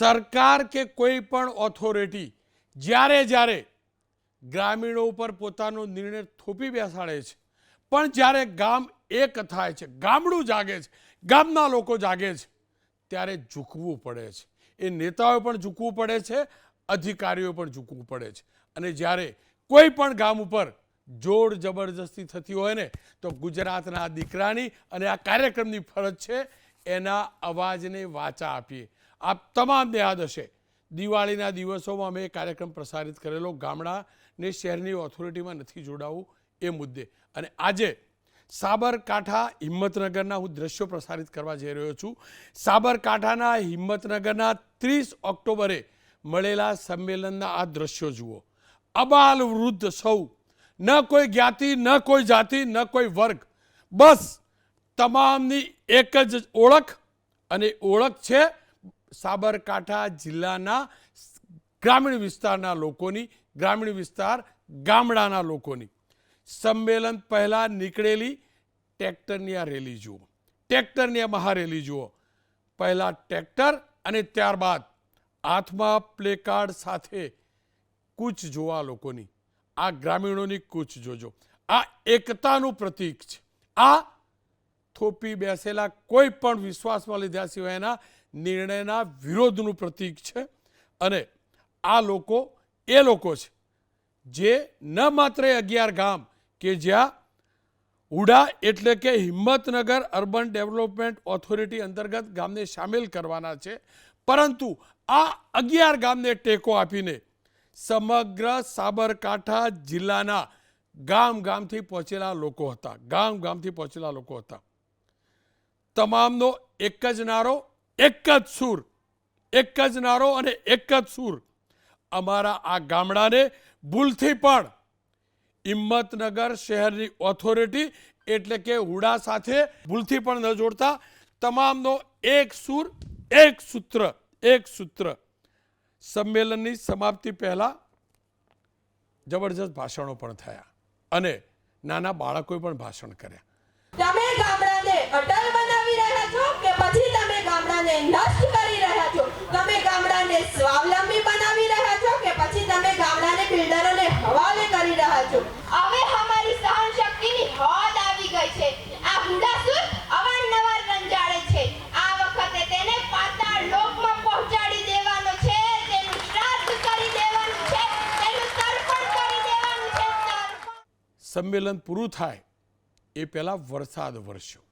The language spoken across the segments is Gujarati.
સરકાર કે કોઈ પણ ઓથોરિટી જ્યારે જ્યારે ગ્રામીણો ઉપર પોતાનો નિર્ણય થોપી બેસાડે છે, પણ જ્યારે ગામ એક થાય છે, ગામડું જાગે છે, ગામના લોકો જાગે છે, ત્યારે ઝૂકવું પડે છે. એ નેતાઓએ પણ ઝૂકવું પડે છે, અધિકારીઓ પણ ઝૂકવું પડે છે. અને જ્યારે કોઈ પણ ગામ ઉપર જોર જબરજસ્તી થતી હોય ને, તો ગુજરાતના દીકરાની અને આ કાર્યક્રમની ફરજ છે એના અવાજને વાચા આપીએ. આપ તમામને યાદ હશે. દિવાળીના દિવસોમાં અમે કાર્યક્રમ પ્રસારિત કરેલો. ગામડાને શહેરની ઓથોરિટીમાં નથી જોડાવું એ મુદ્દે. અને આજે સાબરકાંઠા હિંમતનગરના હું દ્રશ્યો પ્રસારિત કરવા જઈ રહ્યો છું. સાબરકાંઠાના હિંમતનગરના ત્રીસ ઓક્ટોબરે મળેલા સંમેલનના આ દ્રશ્યો જુઓ. અબાલ વૃદ્ધ સૌ, ન કોઈ જ્ઞાતિ, ન કોઈ જાતિ, ન કોઈ વર્ગ, બસ તમામની એક જ ઓળખ અને ઓળખ છે સાબરકાંઠા જિલ્લાના ગ્રામીણ વિસ્તારના લોકોની, ગ્રામીણ વિસ્તાર ગામડાના લોકોની સંમેલન પહેલાં નીકળેલી ટ્રેક્ટરની આ રેલી જુઓ. ટ્રેક્ટરની આ મહારેલી જુઓ. પહેલાં ટ્રેક્ટર અને ત્યારબાદ હાથમાં પ્લેકાર્ડ સાથે કૂચ જોવા લોકોની. આ ગ્રામીણોની કૂચ જોજો. આ એકતાનું પ્રતીક છે. આ થોપી બેસેલા કોઈ પણ વિશ્વાસમાં લીધા સિવાયના નિર્ણયના વિરોધનું પ્રતીક છે અને આ લોકો, એ લોકો છે જે ન માત્ર અગિયાર ગામ કે જ્યાં ઉડા એટલે કે હિંમતનગર અર્બન ડેવલપમેન્ટ ઓથોરિટી અંતર્ગત ગામને સામેલ કરવાના છે, પરંતુ આ અગિયાર ગામને ટેકો આપીને સમગ્ર સાબરકાંઠા જિલ્લાના ગામ ગામથી પહોંચેલા લોકો હતા, ગામ ગામથી પહોંચેલા લોકો હતા. તમામનો એક જ નારો એક જ સૂર, એક જ નારો અને એક જ સૂર. અમારા આ ગામડાને ભૂલથી પણ હિંમતનગર શહેરની ઓથોરિટી એટલે કે હુડા સાથે ભૂલથી પણ ન જોડતા તમામનો એક સૂર, એક સૂત્ર એક સૂત્ર. સંમેલનની સમાપ્તિ પહેલાં જબરજસ્ત ભાષણો પણ થયા અને નાના બાળકોએ પણ ભાષણ કર્યા. તમે ગામડાને અટલ બનાવી રહ્યા છો કે પછી ગામડાને નષ્ટ કરી રહ્યા છો. તમે ગામડાને સ્વાવલંબી બનાવી રહ્યા છો કે પછી તમે ગામડાને બિલ્ડરોને હવાલે કરી રહ્યા છો? હવે અમારી સહન શક્તિની હદ આવી ગઈ છે. આ હુડાસુર અવારનવાર રંજાડે છે. આ વખતે તેને પાતાળ લોકમાં પહોંચાડી દેવાનો છે. તેનું શ્રાદ્ધ કરી દેવાનું છે. તેનું તર્પણ કરી દેવાનું છે. સંમેલન પૂરું થાય એ પહેલાં વરસાદ વરસ્યો.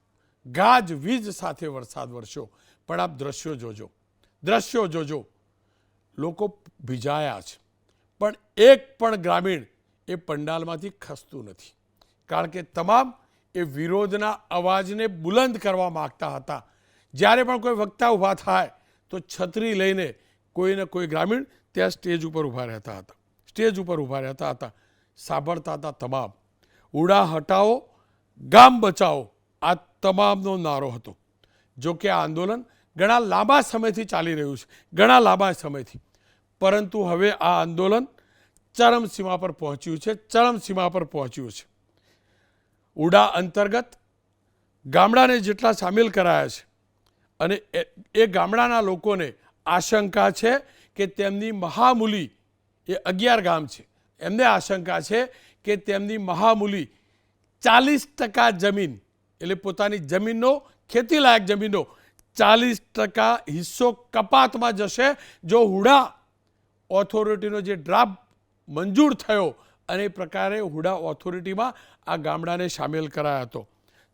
ગાજ વીજ સાથે વરસાદ વરસ્યો. પણ આપ દ્રશ્યો જોજો. દ્રશ્યો જોજો. લોકો ભીજાયા છે. પણ એક પણ ગ્રામીણ એ પંડાલમાંથી ખસતું નથી. કારણ કે તમામ એ વિરોધના અવાજને બુલંદ કરવા માગતા હતા. જ્યારે પણ કોઈ વક્તા ઊભા થાય, તો છત્રી લઈને કોઈને કોઈ ગ્રામીણ ત્યાં સ્ટેજ ઉપર ઊભા રહેતા હતા. સ્ટેજ ઉપર ઊભા રહેતા હતા. સાંભળતા હતા તમામ. ઉડા હટાવો, ગામ બચાવો. આ તમામનો નારો હતો. જો કે આ આંદોલન ઘણા લાંબા સમયથી ચાલી રહ્યું છે. ઘણા લાંબા સમયથી. પરંતુ હવે આ આંદોલન ચરમસીમા પર પહોંચ્યું છે ચરમસીમા પર પહોંચ્યું છે. ઉડા અંતર્ગત ગામડાને જેટલા સામેલ કરાયા છે અને એ ગામડાના લોકોને આશંકા છે કે તેમની મહામૂલી એ અગિયાર ગામ છે. એમને આશંકા છે કે તેમની મહામૂલી ચાલીસ ટકા જમીન, એટલે પોતાની જમીનનો ખેતીલાયક જમીનનો ચાલીસ ટકા હિસ્સો કપાતમાં જશે. જો હુડા ઓથોરિટીનો જે ડ્રાફ્ટ મંજૂર થયો અને એ પ્રકારે હુડા ઓથોરિટીમાં આ ગામડાને સામેલ કરાયો હતો.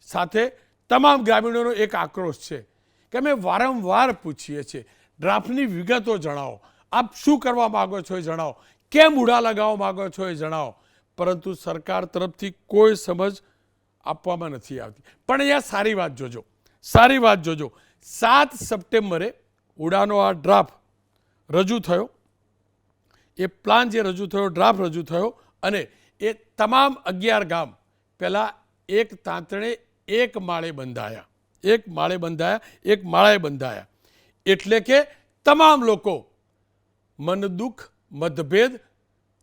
સાથે તમામ ગ્રામીણોનો એક આક્રોશ છે કે અમે વારંવાર પૂછીએ છીએ ડ્રાફ્ટની વિગતો જણાવો. આપ શું કરવા માગો છો એ જણાવો. કેમ ઉડા લગાવવા માગો છો એ જણાવો. પરંતુ સરકાર તરફથી કોઈ સમજ આપવામાં નથી આવતી. પણ અહીંયા સારી વાત જોજો. સારી વાત જોજો. સાત સપ્ટેમ્બરે ઉડાનો આ ડ્રાફ્ટ રજૂ થયો. એ પ્લાન જે રજૂ થયો, ડ્રાફ્ટ રજૂ થયો અને એ તમામ અગિયાર ગામ પહેલાં એક તાંતણે એક માળે બંધાયા. એક માળે બંધાયા, એક માળાએ બંધાયા. એટલે કે તમામ લોકો મન દુઃખ, મતભેદ,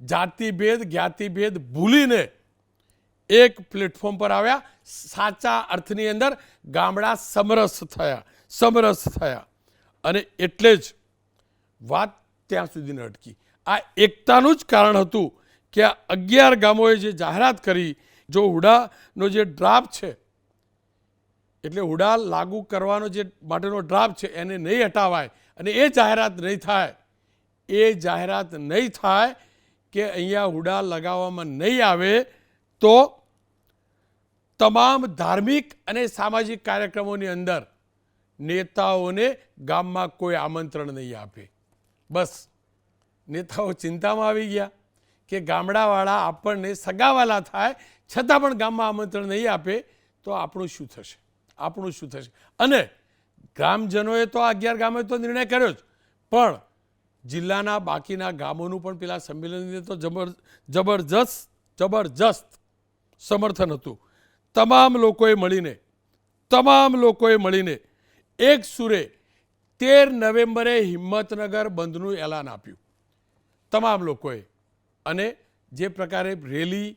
જાતિભેદ, જ્ઞાતિભેદ ભૂલીને એક પ્લેટફોર્મ પર આવ્યા. સાચા અર્થની અંદર ગામડા સમરસ થયા. સમરસ થયા. અને એટલે જ વાત ત્યાં સુધી અટકી આ એકતાનું જ કારણ હતું કે આ અગિયાર ગામોએ જે જાહેરાત કરી, જો હુડાનો જે ડ્રાફ્ટ છે, એટલે હુડા લાગુ કરવાનો જે માટેનો ડ્રાફ્ટ છે, એને નહીં હટાવાય અને એ જાહેરાત નહીં થાય. એ જાહેરાત નહીં થાય કે અહીંયા હુડા લગાવવામાં નહીં આવે તો તમામ ધાર્મિક અને સામાજિક કાર્યક્રમોની અંદર નેતાઓને ગામમાં કોઈ આમંત્રણ નહીં આપે. બસ. નેતાઓ ચિંતામાં આવી ગયા કે ગામડાવાળા આપણને સગાવાલા થાય, છતાં પણ ગામમાં આમંત્રણ નહીં આપે, તો આપણું શું થશે? આપણું શું થશે? અને ગ્રામજનોએ તો અગિયાર ગામે તો નિર્ણય કર્યો જ. પણ જિલ્લાના બાકીના ગામોનું પણ પેલા સંમેલનને તો જબર, જબરજસ્ત જબરજસ્ત સમર્થન હતું. તમામ લોકોએ મળીને, તમામ લોકોએ મળીને એક સુરે તેર નવેમ્બરે હિંમતનગર બંધનું એલાન આપ્યું. તમામ લોકોએ અને જે પ્રકારે રેલી,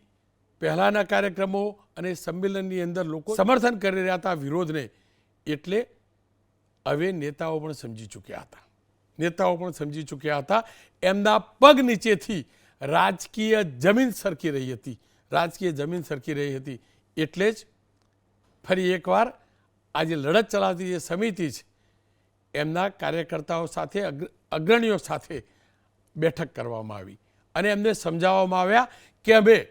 પહેલાંના કાર્યક્રમો અને સંમેલનની અંદર લોકો સમર્થન કરી રહ્યા હતા વિરોધને, એટલે હવે નેતાઓ પણ સમજી ચૂક્યા હતા. નેતાઓ પણ સમજી ચૂક્યા હતા. એમના પગ નીચેથી રાજકીય જમીન સરકી રહી હતી. રાજકીય જમીન સરકી રહી હતી. એટલે જ ફરી એકવાર આ જે લડત ચલાવતી જે સમિતિ છે, એમના કાર્યકર્તાઓ સાથે, અગ્ર- અગ્રણીઓ સાથે બેઠક કરવામાં આવી અને એમને સમજાવવામાં આવ્યા કે અમે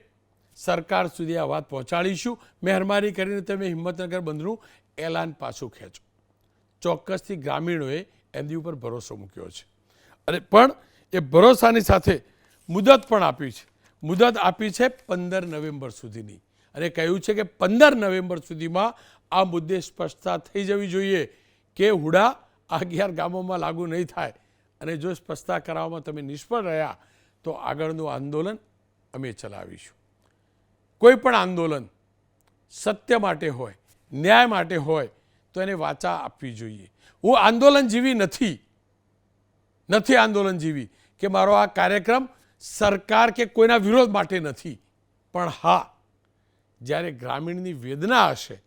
સરકાર સુધી આ વાત પહોંચાડીશું. મહેરબાની કરીને તમે હિંમતનગર બંધનું એલાન પાછું ખેંચો. ચોક્કસથી ગ્રામીણોએ એમની ઉપર ભરોસો મૂક્યો છે. અને પણ એ ભરોસાની સાથે મુદત પણ આપી છે. મુદત આપી છે પંદર નવેમ્બર સુધીની. અને કહ્યું છે કે પંદર નવેમ્બર સુધીમાં આ મુદ્દે સ્પષ્ટતા થઈ જવી જોઈએ કે હુડા અગિયાર ગામોમાં લાગુ નહીં થાય. અને જો સ્પષ્ટતા કરાવવામાં તમે નિષ્ફળ રહ્યા, તો આગળનું આંદોલન અમે ચલાવીશું. કોઈ પણ આંદોલન સત્ય માટે હોય, ન્યાય માટે હોય, તો એને વાચા આપવી જોઈએ. હું આંદોલન જીવી નથી નથી આંદોલન જીવી કે મારો આ કાર્યક્રમ સરકાર કે કોઈના વિરોધ માટે નથી. પણ હા, જ્યારે ગ્રામીણની વેદના હશે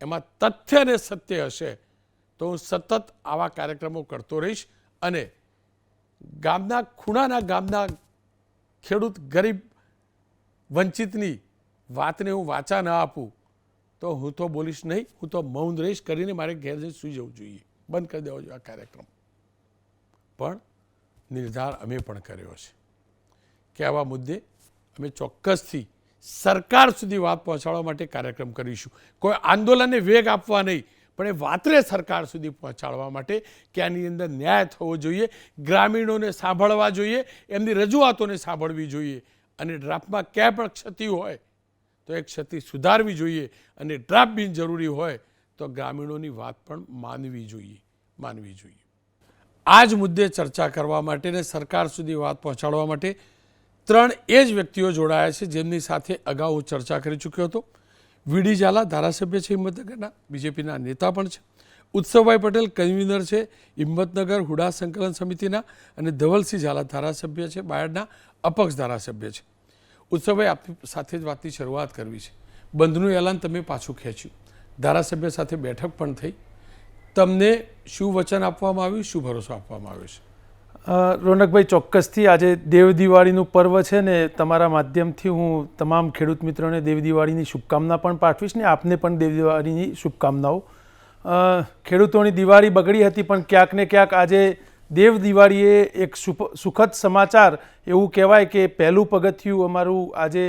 એમાં તથ્ય અને સત્ય હશે. તો હું સતત આવા કાર્યક્રમો કરતો રહીશ અને ગામના, ખૂણાના ગામના ખેડૂત ગરીબ વંચિતની વાતને હું વાચા ન આપું, તો હું તો બોલીશ નહીં, હું તો મૌન રહીશ કરીને મારે ઘેર જઈ સૂઈ જવું જોઈએ. બંધ કરી દેવો જોઈએ આ કાર્યક્રમ. પણ નિર્ધાર અમે પણ કર્યો છે. કે આવા મુદ્દે અમે ચોક્કસથી સરકાર સુધી વાત પહોંચાડવા માટે કાર્યક્રમ કરીશું. કોઈ આંદોલનને વેગ આપવા નહીં, પણ એ વાતને સરકાર સુધી પહોંચાડવા માટે કે આની અંદર ન્યાય થવો જોઈએ, ગ્રામીણોને સાંભળવા જોઈએ, એમની રજૂઆતોને સાંભળવી જોઈએ. અને ડ્રાફ્ટમાં ક્યાંય પણ ક્ષતિ હોય, તો એ ક્ષતિ સુધારવી જોઈએ. અને ડ્રાફ્ટ બિનજરૂરી હોય, તો ગ્રામીણોની વાત પણ માનવી જોઈએ માનવી જોઈએ. આ જ મુદ્દે ચર્ચા કરવા માટે ને સરકાર સુધી વાત પહોંચાડવા માટે ત્રણ એ જ વ્યક્તિઓ જોડાયા છે, જેમની સાથે અગાઉ ચર્ચા કરી ચૂક્યો હતો. વીડી ઝાલા ધારાસભ્ય છે હિંમતનગરના, બીજેપીના નેતા પણ છે. ઉત્સવભાઈ પટેલ કન્વીનર છે હિંમતનગર હુડા સંકલન સમિતિના અને ધવલસિંહ ઝાલા ધારાસભ્ય છે, બાયડના અપક્ષ ધારાસભ્ય છે. ઉત્સવભાઈ આપની સાથે જ વાતની શરૂઆત કરવી છે. બંધનું એલાન તમે પાછું ખેંચ્યું. ધારાસભ્ય સાથે બેઠક પણ થઈ. તમને શું વચન આપવામાં આવ્યું, શું ભરોસો આપવામાં આવ્યો છે? રોનકભાઈ, ચોક્કસથી આજે દેવ દિવાળીનું પર્વ છે ને તમારા માધ્યમથી હું તમામ ખેડૂત મિત્રોને દેવ દિવાળીની શુભકામના પણ પાઠવીશ ને આપને પણ દેવ દિવાળીની શુભકામનાઓ. ખેડૂતોની દિવાળી બગડી હતી પણ ક્યાંક ને ક્યાંક આજે દેવ દિવાળીએ એક સુખદ સમાચાર એવું કહેવાય કે પહેલું પગથિયું અમારું આજે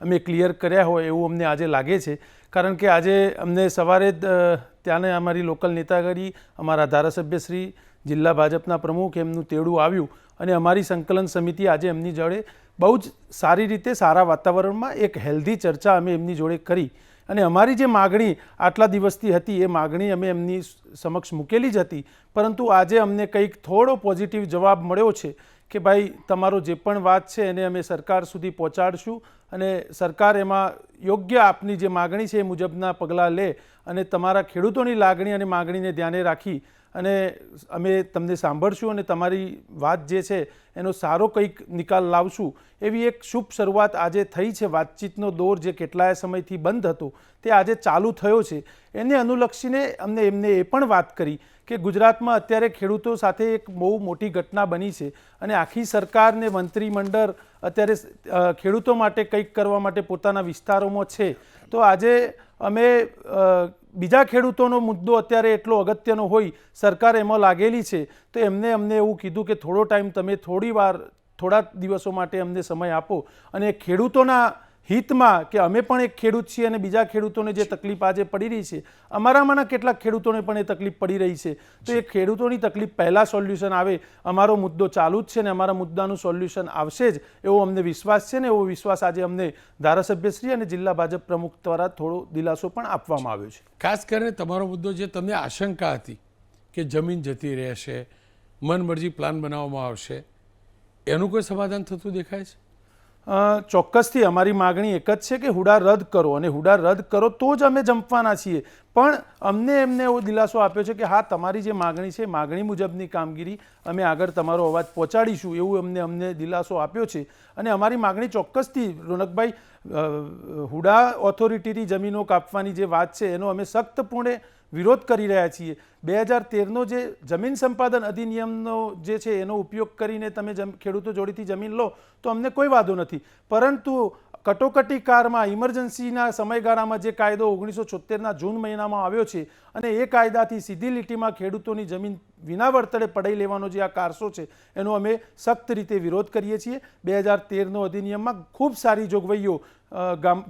અમે ક્લિયર કર્યા હોય એવું અમને આજે લાગે છે. કારણ કે આજે અમને સવારે જ ત્યાંને અમારી લોકલ નેતાગરી, અમારા ધારાસભ્યશ્રી જિલ્લા ભાજપના પ્રમુખ એમનું તેડું આવ્યું અને અમારી સંકલન સમિતિ આજે એમની જોડે બહુ જ સારી રીતે સારા વાતાવરણમાં એક હેલ્ધી ચર્ચા અમે એમની જોડે કરી. અને અમારી જે માગણી આટલા દિવસથી હતી એ માગણી અમે એમની સમક્ષ મૂકેલી જ હતી. પરંતુ આજે અમને કંઈક થોડો પોઝિટિવ જવાબ મળ્યો છે કે ભાઈ, તમારો જે પણ વાત છે એને અમે સરકાર સુધી પહોંચાડશું અને સરકાર એમાં યોગ્ય આપની જે માગણી છે એ મુજબના પગલાં લે અને તમારા ખેડૂતોની લાગણી અને માગણીને ધ્યાને રાખી અને અમે તમને સાંભળશું અને તમારી વાત જે છે, એનો સારો કંઈક નિકાલ લાવશું. એવી એક શુભ શરૂઆત આજે થઈ છે વાતચીતનો દોર જે કેટલાય સમયથી બંધ હતો, તે આજે ચાલુ થયો છે. એને અનુલક્ષીને અમને એમને એ પણ વાત કરી. કે ગુજરાતમાં અત્યારે ખેડૂતો સાથે એક બહુ મોટી ઘટના બની છે અને આખી સરકારને મંત્રીમંડળ અત્યારે ખેડૂતો માટે કંઈક કરવા માટે પોતાના વિસ્તારોમાં છે. તો આજે અમે બીજા ખેડૂતોનો મુદ્દો અત્યારે એટલો અગત્યનો હોય, સરકાર એમાં લાગેલી છે. તો એમને અમને એવું કીધું કે થોડો ટાઈમ તમે થોડી વાર, થોડા દિવસો માટે અમને સમય આપો. અને ખેડૂતોના હિતમાં કે અમે પણ એક ખેડૂત છીએ અને બીજા ખેડૂતોને જે તકલીફ આજે પડી રહી છે અમારામાંના કેટલાક ખેડૂતોને પણ એ તકલીફ પડી રહી છે. તો એ ખેડૂતોની તકલીફ પહેલાં સોલ્યુશન આવે અમારો મુદ્દો ચાલુ જ છે ને અમારા મુદ્દાનું સોલ્યુશન આવશે જ એવો અમને વિશ્વાસ છે ને એવો વિશ્વાસ આજે અમને ધારાસભ્યશ્રી અને જિલ્લા ભાજપ પ્રમુખ દ્વારા થોડો દિલાસો પણ આપવામાં આવ્યો છે. ખાસ કરીને તમારો મુદ્દો જે તમને આશંકા હતી કે જમીન જતી રહેશે મનમરજી પ્લાન બનાવવામાં આવશે એનું કોઈ સમાધાન થતું દેખાય છે? ચોક્કસથી અમારી માગણી એક જ છે કે હુડા રદ કરો અને હુડા રદ કરો તો જ અમે જંપવાના છીએ. પણ અમને એમને એવો દિલાસો આપ્યો છે કે હા, તમારી જે માગણી છે માગણી મુજબની કામગીરી અમે આગળ તમારો અવાજ પહોંચાડીશું એવું અમને અમને દિલાસો આપ્યો છે. અને અમારી માગણી ચોક્કસથી રોનકભાઈ હુડા ઓથોરિટીની જમીનો કાપવાની જે વાત છે એનો અમે સખ્તપૂર્ણે વિરોધ કરી રહ્યા છીએ. બે હજાર તેરનો જે જમીન સંપાદન અધિનિયમનો જે છે એનો ઉપયોગ કરીને તમે ખેડૂતો જોડેથી જમીન લો, તો અમને કોઈ વાંધો નથી. પરંતુ કટોકટી કારમાં ઇમરજન્સીના સમયગાળામાં જે કાયદો ઓગણીસો છોતેરના જૂન મહિનામાં આવ્યો છે અને એ કાયદાથી સીધી લીટીમાં ખેડૂતોની જમીન વિના વળતરે પડાઈ લેવાનો જે આ કારસો છે, એનો અમે સખ્ત રીતે વિરોધ કરીએ છીએ. બે હજાર તેરનો અધિનિયમમાં ખૂબ સારી જોગવાઈઓ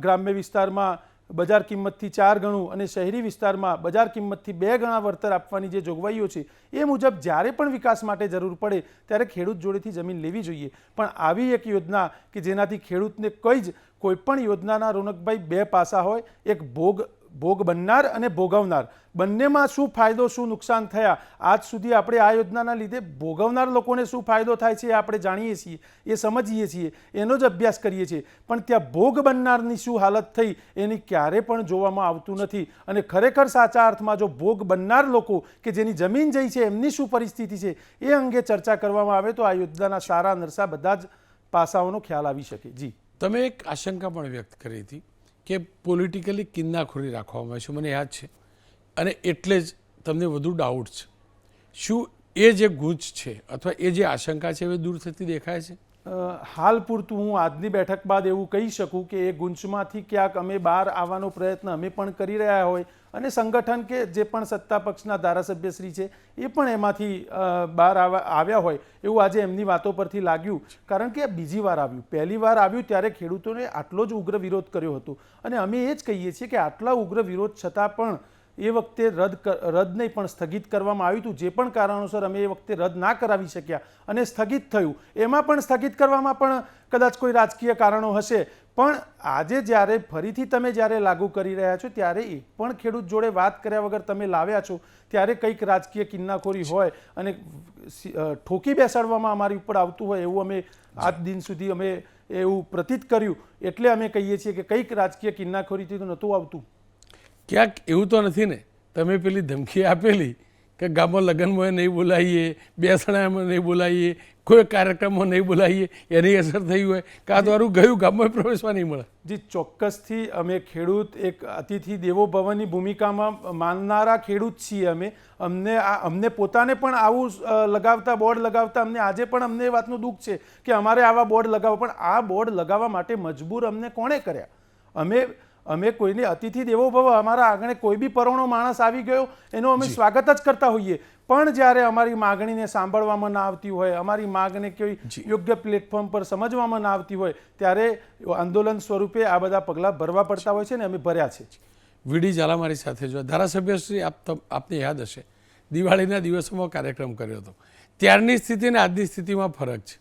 ગ્રામ્ય વિસ્તારમાં બજાર કિંમતથી ચાર ગણું અને શહેરી વિસ્તારમાં બજાર કિંમતથી બે ગણા વળતર આપવાની જે જોગવાઈઓ છે, એ મુજબ જ્યારે પણ વિકાસ માટે જરૂર પડે ત્યારે ખેડૂત જોડેથી જમીન લેવી જોઈએ. પણ આવી એક યોજના કે જેનાથી ખેડૂતને કંઈ જ કોઈપણ યોજનાના રોનકભાઈ બે પાસા હોય, એક ભોગ ભોગ બનનાર અને ભોગવનાર. બંનેમાં શું ફાયદો, શું નુકસાન થયા? આજ સુધી આપણે આ યોજનાના લીધે ભોગવનાર લોકોને શું ફાયદો થાય છે એ આપણે જાણીએ છીએ, એ સમજીએ છીએ, એનો જ અભ્યાસ કરીએ છીએ. પણ ત્યાં ભોગ બનનારની શું હાલત થઈ, એની ક્યારે પણ જોવામાં આવતું નથી. અને ખરેખર સાચા અર્થમાં જો ભોગ બનનાર લોકો કે જેની જમીન જઈ છે, એમની શું પરિસ્થિતિ છે, એ અંગે ચર્ચા કરવામાં આવે તો આ યોજનાના સારા નરસા બધા જ પાસાઓનો ખ્યાલ આવી શકે. જી. તમે એક આશંકા પણ વ્યક્ત કરી હતી. કે પોલિટિકલી કિન્નાખોરી રાખવામાં આવે છે, મને યાદ છે. અને એટલે જ તમને વધુ ડાઉટ છે. શું એ જે ગૂંચ છે અથવા એ જે આશંકા છે એ દૂર થતી દેખાય છે? હાલ પૂરતું હું આજની બેઠક બાદ એવું કહી શકું કે એ ગુંચમાંથી ક્યાંક અમે બહાર આવવાનો પ્રયત્ન અમે પણ કરી રહ્યા હોય અને સંગઠન કે જે પણ સત્તા પક્ષના ધારાસભ્યશ્રી છે, એ પણ એમાંથી બહાર આવા- આવ્યા હોય એવું આજે એમની વાતો પરથી લાગ્યું. કારણ કે બીજી વાર આવ્યું. પહેલી વાર આવ્યું ત્યારે ખેડૂતોને આટલો જ ઉગ્ર વિરોધ કર્યો હતો. અને અમે એ જ કહીએ છીએ કે આટલા ઉગ્ર વિરોધ છતાં પણ એ વખતે રદ રદ નહીં પણ સ્થગિત કરવામાં આવ્યું હતું. જે પણ કારણોસર અમે એ વખતે રદ ના કરાવી શક્યા અને સ્થગિત થયું. એમાં પણ સ્થગિત કરવામાં પણ કદાચ કોઈ રાજકીય કારણો હશે પણ આજે જ્યારે ફરીથી તમે જ્યારે લાગુ કરી રહ્યા છો, ત્યારે એક પણ ખેડૂત જોડે વાત કર્યા વગર તમે લાવ્યા છો. ત્યારે કંઈક રાજકીય કિન્નાખોરી હોય અને ઠોકી બેસાડવામાં અમારી ઉપર આવતું હોય એવું અમે આજ દિન સુધી અમે એવું પ્રતીત કર્યું. એટલે અમે કહીએ છીએ કે કંઈક રાજકીય કિન્નાખોરીથી તો નહોતું આવતું. ક્યાંક એવું તો નથી ને, તમે પેલી ધમકી આપેલી કે ગામમાં લગ્નમાં નહીં બોલાવીએ બેસણામાં નહીં બોલાવીએ કોઈ કાર્યક્રમમાં નહીં બોલાવીએ એની અસર થઈ હોય કાં તો હારું ગયું, ગામમાં પ્રવેશવા નહીં મળે. જી, ચોક્કસથી અમે ખેડૂત એક અતિથિ દેવો ભવનની ભૂમિકામાં માનનારા ખેડૂત છીએ અમે. અમને આ, અમને પોતાને પણ આવું લગાવતા, બોર્ડ લગાવતા અમને આજે પણ અમને એ વાતનું દુઃખ છે કે અમારે આવા બોર્ડ લગાવવા, પણ આ બોર્ડ લગાવવા માટે મજબૂર અમને કોણે કર્યા? અમે અમે કોઈને અતિથિ દેવો ભવ અમારા આંગણે કોઈ બી પરોણો માણસ આવી ગયો એનો અમે સ્વાગત જ કરતા હોઈએ. પણ જ્યારે અમારી માગણીને સાંભળવામાં ના આવતી હોય અમારી માગને કોઈ યોગ્ય પ્લેટફોર્મ પર સમજવામાં ના આવતી હોય ત્યારે આંદોલન સ્વરૂપે આ બધા પગલાં ભરવા પડતા હોય છે ને અમે ભર્યા છે. વીડી ઝાલા મારી સાથે જો ધારાસભ્યશ્રી આપ આપને યાદ હશે દિવાળીના દિવસોમાં કાર્યક્રમ કર્યો હતો. ત્યારની સ્થિતિ અને આજની સ્થિતિમાં ફરક છે.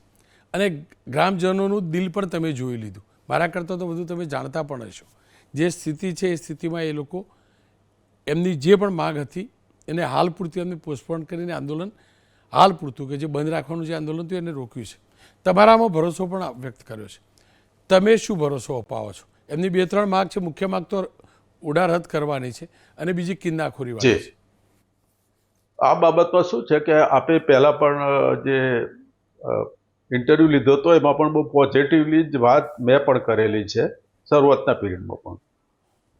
અને ગ્રામજનોનું દિલ પણ તમે જોઈ લીધું. મારા કરતાં તો બધું તમે જાણતા પણ હશો. જે સ્થિતિ છે એ સ્થિતિમાં એ લોકો એમની જે પણ માગ હતી એને હાલ પૂરતી એમને પોસ્ટપોન કરીને આંદોલન હાલ પૂરતું કે જે બંધ રાખવાનું જે આંદોલન હતું એને રોક્યું છે. તમારામાં ભરોસો પણ વ્યક્ત કર્યો છે. તમે શું ભરોસો અપાવો છો? એમની બે ત્રણ માગ છે મુખ્ય માગ તો ઉડા રદ કરવાની છે અને બીજી કિન્નાખોરી વાળી છે. આ બાબતમાં શું છે કે આપે પહેલાં પણ જે ઇન્ટરવ્યૂ લીધો હતો એમાં પણ બહુ પોઝિટિવલી જ વાત મેં પણ કરેલી છે શરૂઆતના પીરિયડમાં પણ.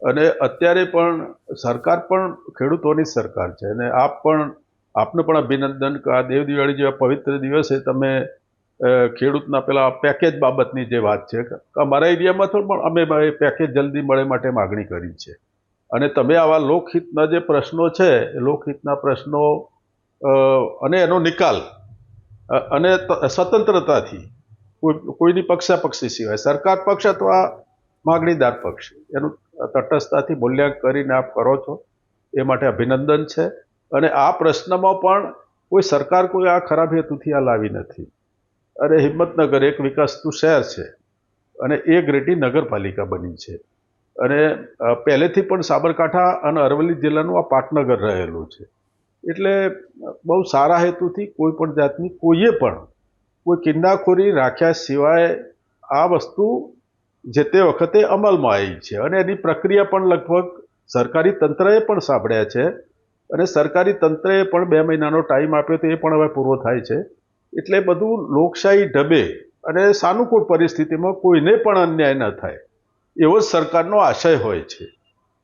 અને અત્યારે પણ સરકાર પણ ખેડૂતોની સરકાર છે. અને આપ પણ, આપને પણ અભિનંદન કે આ દેવ દિવાળી જેવા પવિત્ર દિવસે તમે ખેડૂતના પેલા પેકેજ બાબતની જે વાત છે અમારા એરિયામાં તો પણ અમે એ પેકેજ જલ્દી મળે માટે માગણી કરી છે. અને તમે આવા લોકહિતના જે પ્રશ્નો છે એ લોકહિતના પ્રશ્નો અને એનો નિકાલ અને સ્વતંત્રતાથી, કોઈ, કોઈની પક્ષાપક્ષી સિવાય, સરકાર પક્ષ અથવા માગણીદાર પક્ષ, એનું તટસ્થતાથી મૂલ્યાંકન કરીને આપ કરો છો, એ માટે અભિનંદન છે. અને આ પ્રશ્નમાં પણ કોઈ સરકાર કોઈ આ ખરાબ હેતુથી આ લાવી નથી. અને હિંમતનગર એક વિકાસનું શહેર છે અને એ ગ્રેટી નગરપાલિકા બની છે. અને પહેલેથી પણ સાબરકાંઠા અને અરવલ્લી જિલ્લાનું આ પાટનગર રહેલું છે. એટલે બહુ સારા હેતુથી કોઈ પણ જાતની, કોઈએ પણ કોઈ કિંડાખોરી રાખ્યા સિવાય આ વસ્તુ જે તે વખતે અમલમાં આવી છે. અને એની પ્રક્રિયા પણ લગભગ સરકારી તંત્રએ પણ સાંભળ્યા છે. અને સરકારી તંત્રએ પણ બે મહિનાનો ટાઈમ આપ્યો તો એ પણ હવે પૂરો થાય છે. એટલે બધું લોકશાહી ઢબે અને સાનુકૂળ પરિસ્થિતિમાં કોઈને પણ અન્યાય ન થાય. એવો જ સરકારનો આશય હોય છે.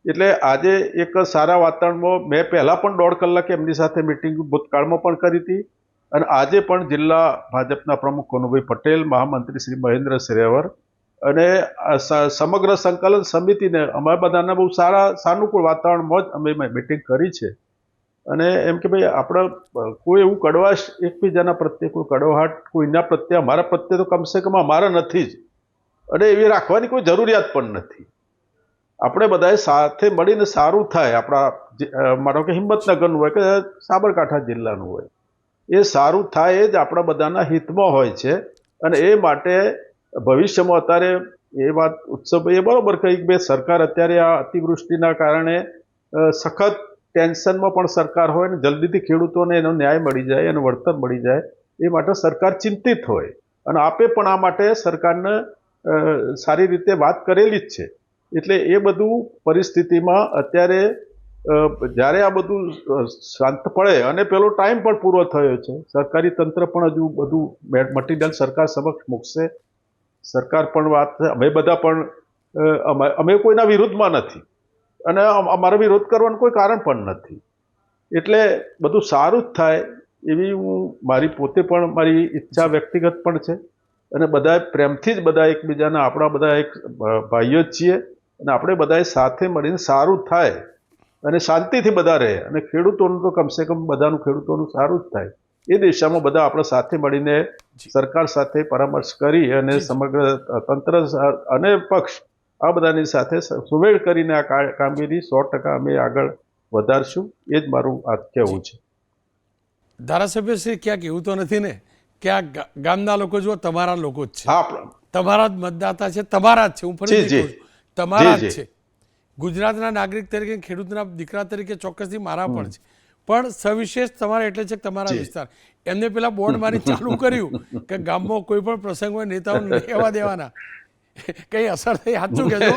એટલે આજે એક સારા વાતાવરણમાં મેં પહેલાં પણ દોઢ કલાક એમની સાથે મિટિંગ ભૂતકાળમાં પણ કરી હતી. અને આજે પણ જિલ્લા ભાજપના પ્રમુખ કનુભાઈ પટેલ, મહામંત્રી શ્રી મહેન્દ્ર શ્રેવર અને સમગ્ર સંકલન સમિતિને અમારા બધાના બહુ સારા સાનુકૂળ વાતાવરણમાં જ અમે મિટિંગ કરી છે. અને એમ કે ભાઈ, આપણે કોઈ એવું કડવાશ એકબીજાના પ્રત્યે કોઈ કડવાહટ કોઈના પ્રત્યે, અમારા પ્રત્યે તો કમસે કમ અમારા નથી જ. અને એવી રાખવાની કોઈ જરૂરિયાત પણ નથી. આપણે બધાએ સાથે મળીને સારું થાય. આપણા માનો કે હિંમતનગરનું હોય કે સાબરકાંઠા જિલ્લાનું હોય. એ સારું થાય એ જ આપણા બધાના હિતમાં હોય છે. અને એ માટે ભવિષ્યમાં અત્યારે એ વાત ઉત્સવ એ બરાબર કહી કે ભાઈ સરકાર અત્યારે આ અતિવૃષ્ટિના કારણે સખત ટેન્શનમાં પણ સરકાર હોય ને જલ્દીથી ખેડૂતોને એનો ન્યાય મળી જાય, એનું વળતર મળી જાય, એ માટે સરકાર ચિંતિત હોય. અને આપે પણ આ માટે સરકારને સારી રીતે વાત કરેલી જ છે. એટલે એ બધું પરિસ્થિતિમાં અત્યારે જ્યારે આ બધું શાંત પડે, અને પેલો ટાઈમ પણ પૂરો થયો છે. સરકારી તંત્ર પણ હજુ બધું મટીરિયલ સરકાર સમક્ષ મૂકશે. સરકાર પણ વાત અમે બધા પણ અમે કોઈના વિરુદ્ધમાં નથી. અને અમ- અમારો વિરોધ કરવાનું કોઈ કારણ પણ નથી. એટલે બધું સારું જ થાય એવી હું મારી પોતે પણ મારી ઈચ્છા વ્યક્તિગત પણ છે. અને બધા પ્રેમથી જ બધા એકબીજાના આપણા બધા એક ભાઈઓ જ છીએ. અને આપણે બધાએ સાથે મળીને સારું થાય. અને શાંતિથી બધા રહે. અને ખેડૂતોનું તો કમસે કમ બધાનું ખેડૂતોનું સારું જ થાય. એ દિશામાં બધા આપણે સાથે મળીને સરકાર સાથે પરામર્શ કરી અને સમગ્ર તંત્ર અને પક્ષ આ બધાની સાથે સુમેળ કરીને આ કામગીરી સો ટકા અમે આગળ વધારશું. એ જ મારું આ કહેવું છે. ધારાસભ્ય શ્રી ક્યાંક એવું તો નથી ને કે આ ગામના લોકો જો તમારા લોકો જ છે. તમારા જ મતદાતા છે તમારા જ છે હું ફરી તમારા જ જી, છે. ગુજરાતના નાગરિક તરીકે ખેડૂતના દીકરા તરીકે ચોક્કસથી મારા પણ છે. પણ સવિશેષ તમારે એટલે છે તમારા વિસ્તાર. એમને પેલા બોર્ડ મારી ચાલુ કર્યું કે ગામમાં કોઈ પણ પ્રસંગ હોય નેતાઓ લેવા દેવાના. કઈ અસર થઈ સાચું કહેજો.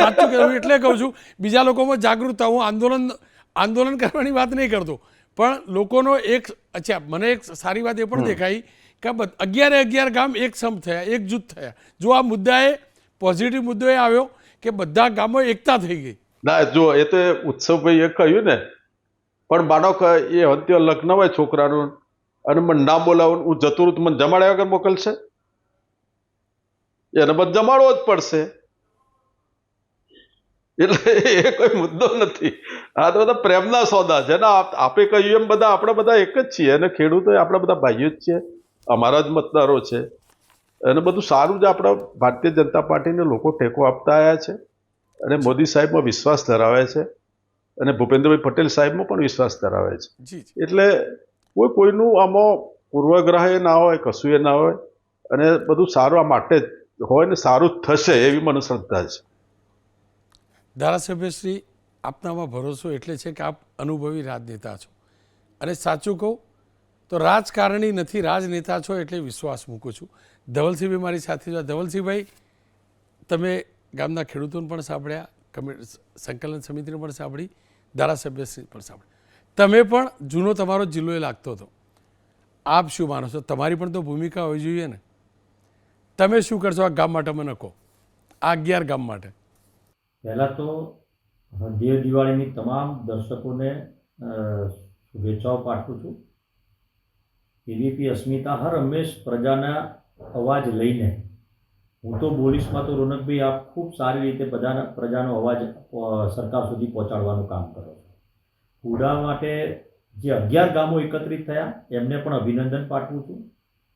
સાચું કહેજો એટલે કહું છું બીજા લોકોમાં જાગૃતતા હું આંદોલન આંદોલન કરવાની વાત નહીં કરતો. પણ લોકોનો એક અચ્છા મને એક સારી વાત એ પણ દેખાઈ કે અગિયારે અગિયાર ગામ એક સમ થયા એક જૂથ થયા. જો આ મુદ્દાએ પોઝિટિવ મુદ્દો એ આવ્યો કે બધા ગામો એકતા થઈ ગઈ. ના જો એ તો ઉત્સવભાઈ એ કહ્યું ને પણ બાળક એ અંત્ય લગ્ન હોય છોકરાનું, અને મને ના બોલાવું, હું જતું રહું તો મને જમાડ્યા વગર મોકલશે? એને બધે જમાડવો જ પડશે. એટલે એ કોઈ મુદ્દો નથી. આ તો બધા પ્રેમના સોદા છે. ને, આપે કહ્યું એમ બધા, આપણે બધા એક જ છીએ. અને ખેડૂતો આપણે બધા ભાઈઓ જ છીએ. અમારા જ મતદારો છે. અને બધું સારું જ આપણા ભારતીય જનતા પાર્ટીને લોકો ટેકો આપતા આવ્યા છે. અને મોદી સાહેબમાં વિશ્વાસ ધરાવે છે. અને ભૂપેન્દ્રભાઈ પટેલ સાહેબમાં પણ વિશ્વાસ ધરાવે છે. એટલે કોઈ કોઈનું આમાં પૂર્વગ્રહ એ ના હોય કશું એ ના હોય અને બધું સારું આ માટે જ હોય ને સારું થશે એવી મને શ્રદ્ધા છે ધારાસભ્યશ્રી આપનામાં ભરોસો એટલે છે કે આપ અનુભવી રાજનેતા છો. અને સાચું કહું તો રાજકારણી નથી રાજનેતા છો એટલે વિશ્વાસ મૂકું છું. ધવલસિંહભાઈ મારી સાથે જો ધવલસિંહભાઈ તમે ગામના ખેડૂતોને પણ સાંભળ્યા કમિ સંકલન સમિતિને પણ સાંભળી. ધારાસભ્યશ્રી પણ સાંભળી. તમે પણ જૂનો તમારો જિલ્લો એ લાગતો હતો. આપ શું માનો છો? તમારી પણ તો ભૂમિકા હોવી જોઈએ ને. તમે શું કરશો? આ ગામ માટે મને કહો આ અગિયાર ગામ માટે. પહેલાં તો દેવ દિવાળીની તમામ દર્શકોને શુભેચ્છાઓ પાઠવું છું. એબીપી અસ્મિતા હર હંમેશ પ્રજાના અવાજ લઈને હું તો બોલીશમાં તો રોનકભાઈ, આપ ખૂબ સારી રીતે બધાના, પ્રજાનો અવાજ સરકાર સુધી પહોંચાડવાનું કામ કરો છો. હુડા માટે જે અગિયાર ગામો એકત્રિત થયા, એમને પણ અભિનંદન પાઠવું છું.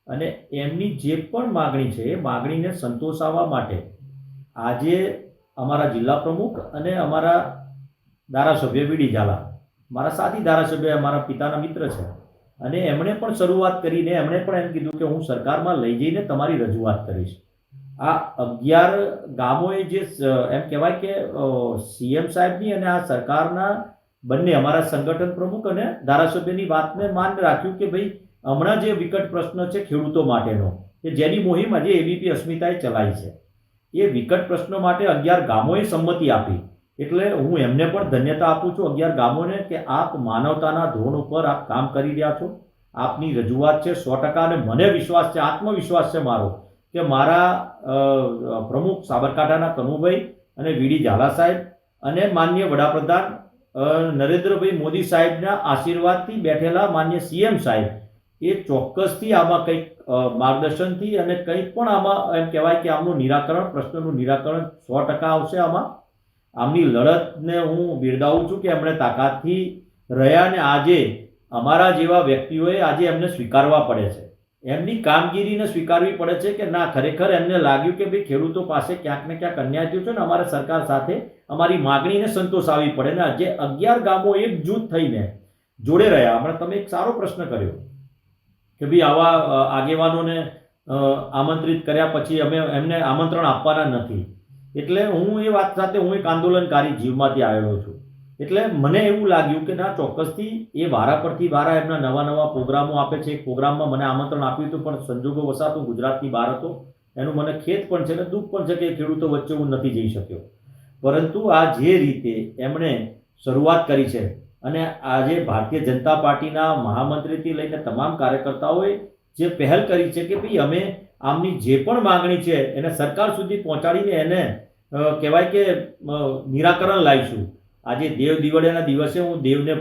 અને એમની જે પણ માગણી છે, એ માગણીને સંતોષાવવા માટે આજે અમારા જિલ્લા પ્રમુખ અને અમારા ધારાસભ્ય વીડી ઝાલા, મારા સાથી ધારાસભ્ય અમારા પિતાના મિત્ર છે. અને એમણે પણ શરૂઆત કરીને એમણે પણ એમ કીધું કે હું સરકારમાં લઈ જઈને તમારી રજૂઆત કરીશ. આ અગિયાર ગામોએ જે એમ કહેવાય કે સીએમ સાહેબની અને આ સરકારના બંને, અમારા સંગઠન પ્રમુખ અને ધારાસભ્યની વાતને માન રાખ્યું કે ભાઈ, હમણાં જે વિકટ પ્રશ્ન છે ખેડૂતો માટેનો, કે જેની મુહિમ આજે એબીપી અસ્મિતાએ ચલાવી છે. એ વિકટ પ્રશ્નો માટે અગિયાર ગામોએ સંમતિ આપી. એટલે હું એમને પણ ધન્યતા આપું છું અગિયાર ગામોને કે આપ માનવતાના ધોરણ ઉપર આપ કામ કરી રહ્યા છો. આપની રજૂઆત છે સો ટકા અને મને વિશ્વાસ છે, આત્મવિશ્વાસ છે મારો. કે મારા પ્રમુખ સાબરકાંઠાના કનુભાઈ અને વીડી ઝાલા સાહેબ અને માન્ય વડાપ્રધાન નરેન્દ્રભાઈ મોદી સાહેબના આશીર્વાદથી બેઠેલા માન્ય સીએમ સાહેબ, એ ચોક્કસથી આમાં કંઈક માર્ગદર્શનથી અને કંઈક પણ આમાં એમ કહેવાય કે આમનું નિરાકરણ, પ્રશ્નનું નિરાકરણ સો ટકા આવશે આમાં. આમની લડતને હું બિરદાવું છું કે એમણે તાકાતથી રહ્યા અને આજે અમારા જેવા વ્યક્તિઓએ આજે એમને સ્વીકારવા પડે છે. એમની કામગીરીને સ્વીકારવી પડે છે કે ના, ખરેખર એમને લાગ્યું કે ભાઈ ખેડૂતો પાસે ક્યાંક ને ક્યાંક અન્યાય થયો છે ને અમારે સરકાર સાથે અમારી માગણીને સંતોષાવી પડે ને જે અગિયાર ગામો એક જૂથ થઈને જોડે રહ્યા. હમણાં તમે એક સારો પ્રશ્ન કર્યો કે ભાઈ આવા આગેવાનોને આમંત્રિત કર્યા પછી અમે એમને આમંત્રણ આપવાના નથી. એટલે હું એ વાત સાથે હું એક આંદોલનકારી જીવમાંથી આવેલો છું. એટલે મને એવું લાગ્યું કે ના, ચોક્કસથી એ વારા પરથી વારા એમના નવા નવા પ્રોગ્રામો આપે છે. એક પ્રોગ્રામમાં મને આમંત્રણ આપ્યું હતું, પણ સંજોગો વસાતો ગુજરાતની બહાર હતો. એનું મને ખેદ પણ છે અને દુઃખ પણ છે કે ખેડૂતો વચ્ચે હું નથી જઈ શક્યો. પરંતુ આ જે રીતે એમણે શરૂઆત કરી છે અને આજે ભારતીય જનતા પાર્ટીના મહામંત્રીથી લઈને તમામ કાર્યકર્તાઓએ જે પહેલ કરી છે કે ભાઈ અમે આમની જે પણ માગણી છે એને સરકાર સુધી પહોંચાડીને એને કહેવાય કે નિરાકરણ લાવીશું. આજે દેવ દિવાળીના દિવસે હું દેવને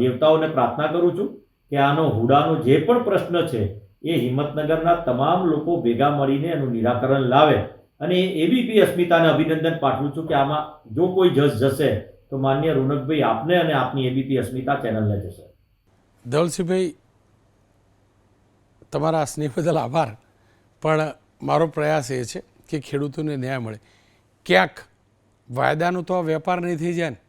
દેવતાઓને પ્રાર્થના કરું છું કે આનો હુડાનો જે પણ પ્રશ્ન છે એ હિંમતનગરના તમામ લોકો ભેગા મળીને એનું નિરાકરણ લાવે. અને એબીપી અસ્મિતાને અભિનંદન પાઠવું છું કે આમાં જો કોઈ જજ જશે તો માન્ય રોનકભાઈ આપને અને આપની એબીપી અસ્મિતા ચેનલને જશે. ધવલસિંહભાઈ તમારા સ્નેહ બદલ આભાર. પણ મારો પ્રયાસ એ છે કે ખેડૂતોને ન્યાય મળે. ક્યાંક વાયદાનો તો આ વેપાર નહીં થઈ જાય ને.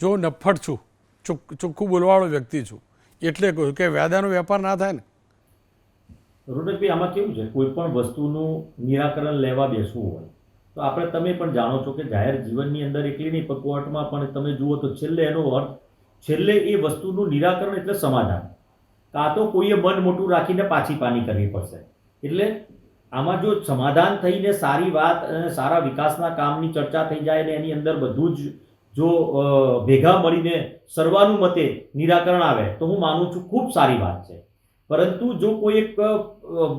જો નફ્ફટ છું ચોખ્ખ ચોખ્ખું બોલવાળો વ્યક્તિ છું, એટલે કહું કે વાયદાનો વેપાર ના થાય ને. રોનકભાઈ, આમાં કેવું છે? કોઈ પણ વસ્તુનું નિરાકરણ લેવા બેસવું હોય, તો આપણે તમે પણ જાણો છો કે જાહેર જીવનની અંદર એકલી નહીં પણ પણ તમે જુઓ તો છેલ્લે એનો અર્થ, છેલ્લે એ વસ્તુનું નિરાકરણ એટલે સમાધાન. કાં તો કોઈએ મન મોટું રાખીને પાછી પાની કરવી પડશે. એટલે આમાં જો સમાધાન થઈને સારી વાત અને સારા વિકાસના કામની ચર્ચા થઈ જાય ને એની અંદર બધું જ જો ભેગા મળીને સર્વાનુમતે નિરાકરણ આવે, તો હું માનું છું ખૂબ સારી વાત છે. પરંતુ જો કોઈ એક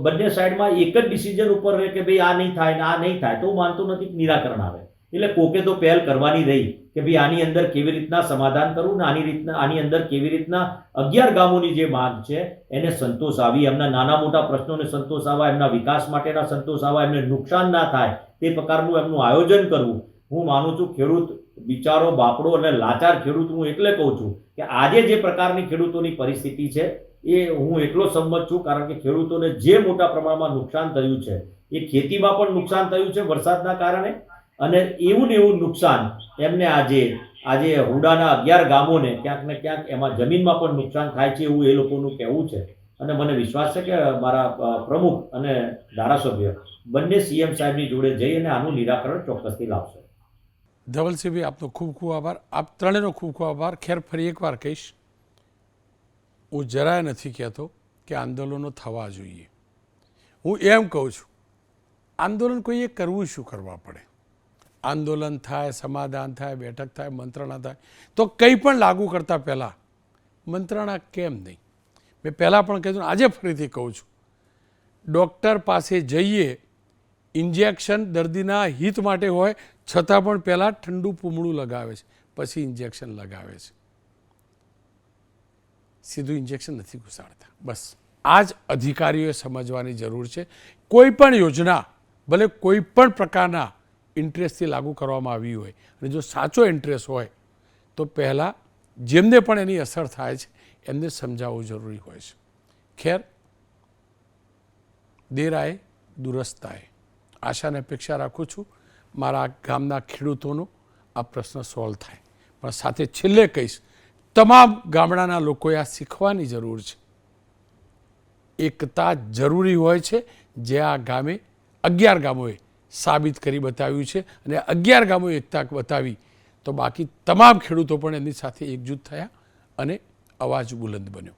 બંને સાઈડમાં એક જ ડિસિઝન ઉપર રહે કે ભાઈ આ નહીં થાય ને આ નહીં થાય, તો હું માનતો નથી નિરાકરણ આવે. એટલે કોકે તો પહેલ કરવાની રહી કે ભાઈ આની અંદર કેવી રીતના સમાધાન કરવું ને આની રીતના, આની અંદર કેવી રીતના અગિયાર ગામોની જે માંગ છે, એને સંતોષ આવી, એમના નાના મોટા પ્રશ્નોને સંતોષ આવવા, એમના વિકાસ માટેના સંતોષ આવવા, એમને નુકસાન ના થાય, તે પ્રકારનું એમનું આયોજન કરવું. હું માનું છું ખેડૂત બિચારો, બાપડો અને લાચાર ખેડૂત હું એટલે કહું છું કે આજે જે પ્રકારની ખેડૂતોની પરિસ્થિતિ છે, એ હું એટલો સંમત છું કારણ કે ખેડૂતોને જે મોટા પ્રમાણમાં નુકસાન થયું છે, એ ખેતીમાં પણ નુકસાન થયું છે વરસાદના કારણે. અને એવું ને એવું નુકસાન એમને આજે આજે હુડાના અગિયાર ગામોને ક્યાંક ને ક્યાંક એમાં જમીનમાં પણ નુકસાન થાય છે એવું એ લોકોનું કહેવું છે. અને મને વિશ્વાસ છે કે મારા પ્રમુખ અને ધારાસભ્ય બંને સીએમ સાહેબની જોડે જઈ અને આનું નિરાકરણ ચોક્કસથી લાવશે. ધવલસિંહભાઈ, આપનો ખૂબ ખૂબ આભાર. આપ ત્રણેયનો ખૂબ ખૂબ આભાર. ખેર ફરી એકવાર કહીશ, હું જરાય નથી કહેતો કે આંદોલનો થવા જોઈએ. હું એમ કહું છું, આંદોલન કોઈએ કરવું શું કરવા પડે? આંદોલન થાય, સમાધાન થાય, બેઠક થાય, મંત્રણા થાય. તો કંઈ પણ લાગુ કરતાં પહેલાં, મંત્રણા કેમ નહીં? મેં પહેલાં પણ કીધું આજે ફરીથી કહું છું. ડૉક્ટર પાસે જઈએ, ઇન્જેક્શન દર્દીના હિત માટે હોય, છતાં પણ પહેલાં ઠંડુ પૂમડું લગાવે છે, પછી ઇન્જેક્શન લગાવે છે. સીધું ઇન્જેક્શન નથી ઘુસાડતા. બસ. આ જ અધિકારીઓએ સમજવાની જરૂર છે. કોઈ પણ યોજના, ભલે કોઈ પણ પ્રકારના ઇન્ટરેસ્ટથી લાગુ કરવામાં આવી હોય અને જો સાચો ઇન્ટરેસ્ટ હોય, તો પહેલાં જેમને પણ એની અસર થાય છે, એમને સમજાવવું જરૂરી હોય છે. ખેર, દેરાએ દુરસ્તાએ. આશા અને અપેક્ષા રાખું છું, મારા ગામના ખેડૂતોનો આ પ્રશ્ન સોલ્વ થાય. પણ સાથે છેલ્લે કહીશ, તમામ ગામડાના લોકોએ આ શીખવાની જરૂર છે. એકતા જરૂરી હોય છે, જે આ ગામે, અગિયાર ગામોએ સાબિત કરી બતાવ્યું છે અને અગિયાર ગામો એકતા બતાવી તો બાકી તમામ ખેડૂતો પણ એની સાથે એકજૂથ થયા અને અવાજ બુલંદ બન્યો.